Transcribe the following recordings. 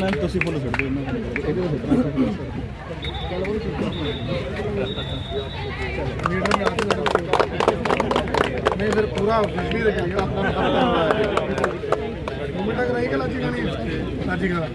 ਨੂੰ ਤੁਸੀਂ ਫੋਲੋ ਛੱਡ ਦਿਓ ਇਹਨਾਂ ਨੂੰ ਇਹਦੇ ਵਿੱਚ ਛੱਡਣਾ ਨਹੀਂ ਫਿਰ ਪੂਰਾ ਬਿਜਲੀ ਦੇ ਕਰੀਏ ਆਪਣਾ ਮੂਵਮੈਂਟ ਕਰਾਈ ਕਿ ਲਾਜੀ ਗਾਣੀ ਲਾਜੀ ਗਾਣਾ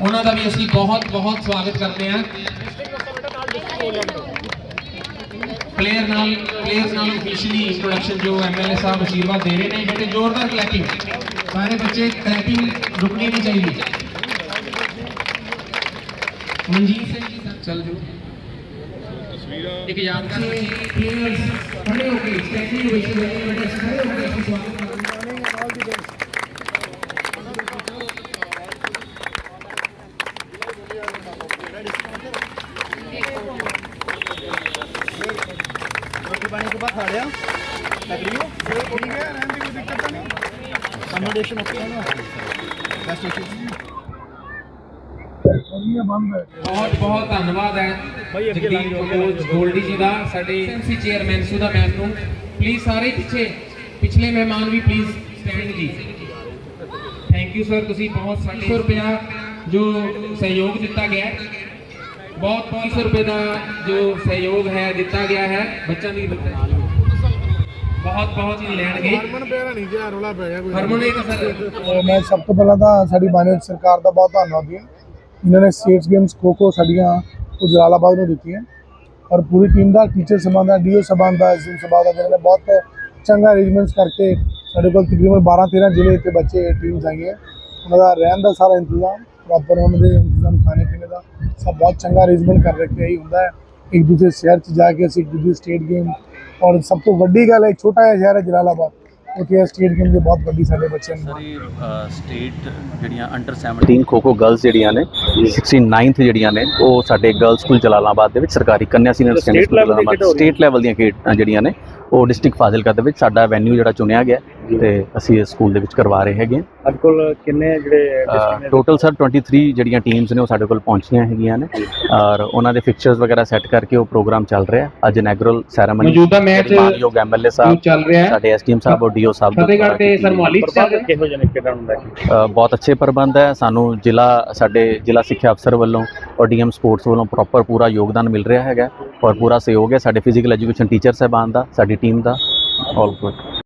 ਉਹਨਾਂ ਦਾ ਵੀ ਅਸੀਂ ਬਹੁਤ ਬਹੁਤ ਸਵਾਗਤ ਕਰਦੇ ਹਾਂ ਪਲੇਅਰ ਨਾਲ ਪਲੇਅਰਸ ਨਾਲ ਅਫੀਸ਼ੀਅਲੀ ਇੰਟਰੋਡਕਸ਼ਨ ਜੋ ਐਮਐਲਏ ਸਾਹਿਬ ਅਸ਼ੀਰਵਾਦ ਦੇ ਰਹੇ ਨੇ ਬੇਟੇ ਜ਼ੋਰਦਾਰ ਕਲੈਪਿੰਗ ਸਾਰੇ ਬੱਚੇ ਕਲੈਪਿੰਗ ਰੁਕਣੀ ਨਹੀਂ ਚਾਹੀਦੀ ਮਨਜੀਤ ਸਿੰਘ ਜੀ ਸਰ ਚੱਲ ਜੋ ਇੱਕ ਯਾਦਗਾਰ ਪਲੇਅਰਸ ਖੜੇ ਹੋ ਕੇ ਸਟੈਂਡਿੰਗ ਓਵੇਸ਼ਨ ਦੇ ਰਹੇ ਬੇਟੇ ਖੜੇ ਹੋ ਕੇ ਅਸੀਂ ਸਵਾਗਤ ਕਰਦੇ ਹਾਂ ਬਾਅਦ ਖਾ ਲਿਆ। ਲੱਗ ਰਹੀ ਹੋ ਠੀਕ ਹੈ ਰਹਿਣ ਦੀ ਕੋਈ ਦਿੱਕਤ ਤਾਂ ਨਹੀਂ। ਅਕੋਮੋਡੇਸ਼ਨ ਓਕੇ ਹੈ ਨਾ? ਬੈਸਟ ਓਕੇ ਉਹਨੀਆਂ ਬੰਦ ਹੈ। ਬਹੁਤ ਬਹੁਤ ਧੰਨਵਾਦ ਹੈ। ਜਗਦੀਪ ਕੰਬੋਜ ਗੋਲਡੀ ਜੀ ਦਾ ਸਾਡੇ ਐਮਸੀ ਚੇਅਰਮੈਨ ਸੁਦਾ ਮੈਮ ਨੂੰ। ਪਲੀਜ਼ ਸਾਰੇ ਪਿੱਛੇ ਪਿਛਲੇ ਮਹਿਮਾਨ ਵੀ ਪਲੀਜ਼ ਸਟੈਂਡ ਜੀ। ਥੈਂਕ ਯੂ ਸਰ ਤੁਸੀਂ ਬਹੁਤ ਸਾਡੇ 100 ਰੁਪਇਆ ਜੋ ਸਹਿਯੋਗ ਦਿੱਤਾ ਗਿਆ ਹੈ। ਬਹੁਤ ਬਹੁਤ 100 ਰੁਪਏ ਦਾ ਜੋ ਸਹਿਯੋਗ ਹੈ ਦਿੱਤਾ ਗਿਆ ਹੈ। ਬੱਚਿਆਂ ਦੀ ਬਹੁਤ ਬਹੁਤ ਹੀ ਲੈਣਗੇ। ਹਰਮਨ ਪਿਆਰਾ ਨਹੀਂ ਜਿਆ ਰੋਲਾ ਪੈ ਗਿਆ ਕੋਈ। ਹਰਮਨ ਇੱਕ ਸਰ ਮੈਂ ਸਭ ਤੋਂ ਪਹਿਲਾਂ ਤਾਂ ਸਾਡੀ ਮਾਨਯੋਗ ਸਰਕਾਰ ਦਾ ਬਹੁਤ ਧੰਨਵਾਦੀ ਹਾਂ ਇਹਨਾਂ ਨੇ ਸਟੇਟਸ ਗੇਮਸ ਖੋ ਖੋ ਸਾਡੀਆਂ ਉਹ ਜਲਾਲਾਬਾਦ ਨੂੰ ਦਿੱਤੀਆਂ। ਔਰ ਪੂਰੀ ਟੀਮ ਦਾ ਟੀਚਰ ਸਭਾ ਦਾ ਡੀਓ ਸਭਾ ਦਾ ਐਸਐਮ ਸਭਾ ਦਾ ਜਿਹਨਾਂ ਨੇ ਬਹੁਤ ਚੰਗਾ ਅਰੇਂਜਮੈਂਟਸ ਕਰਕੇ ਸਾਡੇ ਕੋਲ ਤਕਰੀਬਨ 12 13 ਜ਼ਿਲ੍ਹੇ ਤੇ ਬੱਚੇ ਟੀਮਸ ਆਈਆਂ। ਉਹਨਾਂ ਦਾ ਰਹਿਣ ਦਾ ਸਾਰਾ ਇੰਤਜ਼ਾਮ ਪ੍ਰੋਪਰ ਉਹਨਾਂ ਦੇ ਇੰਤਜ਼ਾਮ ਖਾਣੇ ਪੀਣੇ ਦਾ। ਸਭ ਬਹੁਤ ਚੰਗਾ ਅਰੇਂਜਮੈਂਟ ਕਰ ਰੱਖਿਆ ਹੀ ਹੁੰਦਾ ਹੈ। ਇੱਕ ਦੂਜੇ ਸ਼ਹਿਰ 'ਚ ਜਾ ਕੇ ਅਸੀਂ ਇੱਕ ਦੂਜੇ ਸਟੇਟ ਗੇਮ ਔਰ ਸਭ ਤੋਂ ਵੱਡੀ ਗੱਲ ਹੈ ਛੋਟਾ ਜਿਹਾ ਸ਼ਹਿਰ ਹੈ ਜਲਾਲਾਬਾਦ। ਉੱਥੇ ਸਟੇਟ ਗੇਮ ਦੀ ਬਹੁਤ ਵੱਡੀ ਸਾਡੇ ਬੱਚਿਆਂ ਨੂੰ ਸਾਰੀ ਸਟੇਟ ਜਿਹੜੀਆਂ ਅੰਡਰ 17 ਖੋ ਖੋ ਗਰਲਸ ਜਿਹੜੀਆਂ ਨੇ 69th ਜਿਹੜੀਆਂ ਨੇ ਉਹ ਸਾਡੇ ਗਰਲ ਸਕੂਲ ਜਲਾਲਾਬਾਦ ਦੇ ਵਿੱਚ ਸਰਕਾਰੀ ਕੰਨਿਆ senior secondary school Jalalabad state level ਦੀਆਂ ਖੇਡਾਂ ਜਿਹੜੀਆਂ ਨੇ ਉਹ ਡਿਸਟ੍ਰਿਕਟ ਫਾਜ਼ਿਲਕਾ ਦੇ ਵਿੱਚ ਸਾਡਾ ਵੈਨਿਊ ਜਿਹੜਾ ਚੁਣਿਆ ਗਿਆ ਤੇ ਅਸੀਂ ਇਸ ਸਕੂਲ ਦੇ ਵਿੱਚ ਕਰਵਾ ਰਹੇ ਹੈਗੇ ਅੱਜ ਕੋਲ ਕਿੰਨੇ ਜਿਹੜੇ ਟੋਟਲ ਸਰ 23 ਜਿਹੜੀਆਂ ਟੀਮਸ ਨੇ ਉਹ ਸਾਡੇ ਕੋਲ ਪਹੁੰਚੀਆਂ ਹੈਗੀਆਂ ਨੇ। ਔਰ ਉਹਨਾਂ ਦੇ ਫਿਕਸਚਰਸ ਵਗੈਰਾ ਸੈੱਟ ਕਰਕੇ ਉਹ ਪ੍ਰੋਗਰਾਮ ਚੱਲ ਰਿਹਾ ਅੱਜ ਇਨੈਗਰਲ ਸੈਰੇਮਨੀ ਮੌਜੂਦਾ ਮੈਚ ਮਾਨਯੋਗ ਐਮਐਲਏ ਸਾਹਿਬ ਚੱਲ ਰਿਹਾ ਹੈ। ਸਾਡੇ ਐਸਟੀਐਮ ਸਾਹਿਬ ਔਰ ਡੀਓ ਸਾਹਿਬ ਦੇ ਫਤਿਹਗੜ੍ਹ ਤੇ ਸਰ ਮੌਲੀ ਰਿਹਾ ਕਿਹੋ ਜਿਹੇ ਨੇ? ਖੇਡਾਂ ਨੂੰ ਲੈ ਕੇ ਅ, ਬਹੁਤ ਅੱਛੇ ਪ੍ਰਬੰਧ ਹੈ। ਸਾਨੂੰ ਜ਼ਿਲ੍ਹਾ ਸਾਡੇ ਜ਼ਿਲ੍ਹਾ ਸਿੱਖਿਆ ਅਫਸਰ ਵੱਲੋਂ ਔਰ ਡੀਐਮ ਸਪੋਰਟਸ ਵੱਲੋਂ ਪ੍ਰੋਪਰ ਪੂਰਾ ਯੋਗਦਾਨ ਮਿਲ ਰਿਹਾ ਹੈਗਾ। ਔਰ ਪੂਰਾ ਸਹਿਯੋਗ ਹੈ ਸਾਡੇ ਫਿਜ਼ੀਕਲ ਐਜੂਕੇਸ਼ਨ ਟੀਚਰ ਸਾਹਿਬਾਨ ਦਾ, ਸਾਡੀ ਟੀਮ ਦਾ। All good